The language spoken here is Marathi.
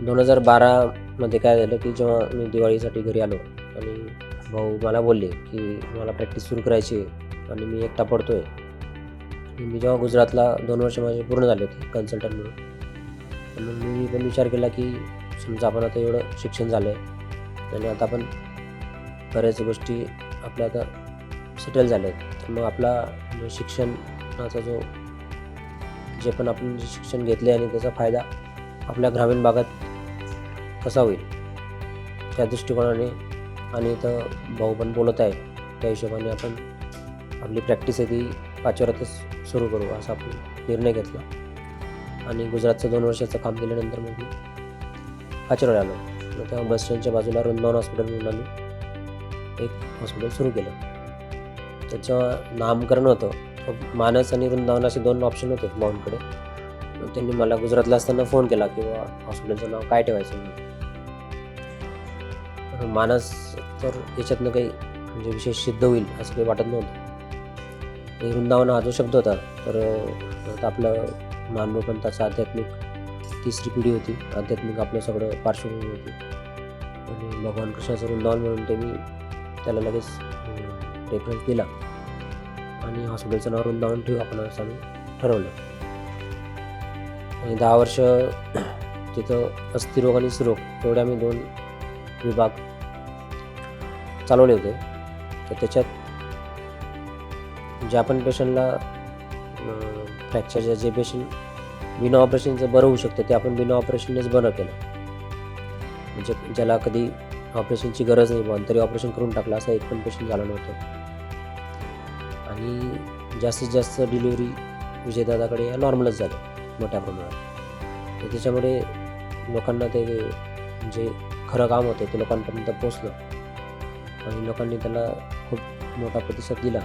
दोन हजार बारामध्ये काय झालं की जेव्हा मी दिवाळीसाठी घरी आलो आणि भाऊ मला बोलले की मला प्रॅक्टिस सुरू करायची आहे आणि मी एकटा पडतो आहे मी जेव्हा गुजरातला दोन वर्ष माझे पूर्ण झाले होते कन्सल्टंट म्हणून. मग मी पण विचार केला की समजा आपण आता एवढं शिक्षण झालं आहे आणि आता आपण बऱ्याच गोष्टी आपल्या आता सेटल झाल्या आहेत तर मग आपला शिक्षणाचा जो जे पण आपण जे शिक्षण घेतले आणि त्याचा फायदा आपल्या ग्रामीण भागात कसा होईल? त्या दृष्टिकोनाने आणि इथं भाऊ पण बोलत आहे त्या हिशोबाने आपण आपली प्रॅक्टिस आहे ती पाचवरातच सुरू करू असा आपण निर्णय घेतला. आणि गुजरातचं दोन वर्षाचं काम केल्यानंतर मग मी आलो. मग तेव्हा बस स्टँडच्या बाजूला वृंदावन हॉस्पिटल म्हणून आम्ही एक हॉस्पिटल सुरू केलं. त्याचं नामकरण होतं. मानस आणि वृंदावन असे दोन ऑप्शन होते भाऊंकडे मग त्यांनी मला गुजरातला असताना फोन केला की हॉस्पिटलचं नाव काय ठेवायचं म्हणून. तर मानस तर याच्यातनं काही म्हणजे विशेष सिद्ध होईल असं काही वाटत नव्हतं. हे वृंदावन हा जो शब्द होता तर आपलं आता आपलं मानवपंथाचं आध्यात्मिक तिसरी पिढी होती. आध्यात्मिक आपलं सगळं पार्श्वभूमी होती. आणि भगवान कृष्णाचं वृंदावन म्हणून ते मी त्याला लगेच रेफरन्स दिला. आणि हॉस्पिटलचं नाव वृंदावन ठेवू आपण असं आम्ही ठरवलं. दहा वर्ष तिथं अस्थिरोग आणि स्त्रीरोग एवढे आम्ही दोन विभाग चालवले होते. तर त्याच्यात ज्या पण पेशंटला फ्रॅक्चरच्या जे पेशंट बिना ऑपरेशनचं बरं होऊ शकतं ते आपण बिना ऑपरेशननेच बरं केलं. म्हणजे ज्याला कधी ऑपरेशनची गरज नाही पण तरी ऑपरेशन करून टाकलं असं एक पण पेशंट झालं नव्हतं. आणि जास्तीत जास्त डिलिव्हरी विजयदादाकडे या नॉर्मलच झाल्या मोठ्या प्रमाणात. तर त्याच्यामुळे लोकांना ते जे खरं काम होतं ते लोकांपर्यंत पोचलं आणि लोकांनी त्याला खूप मोठा प्रतिसाद दिला.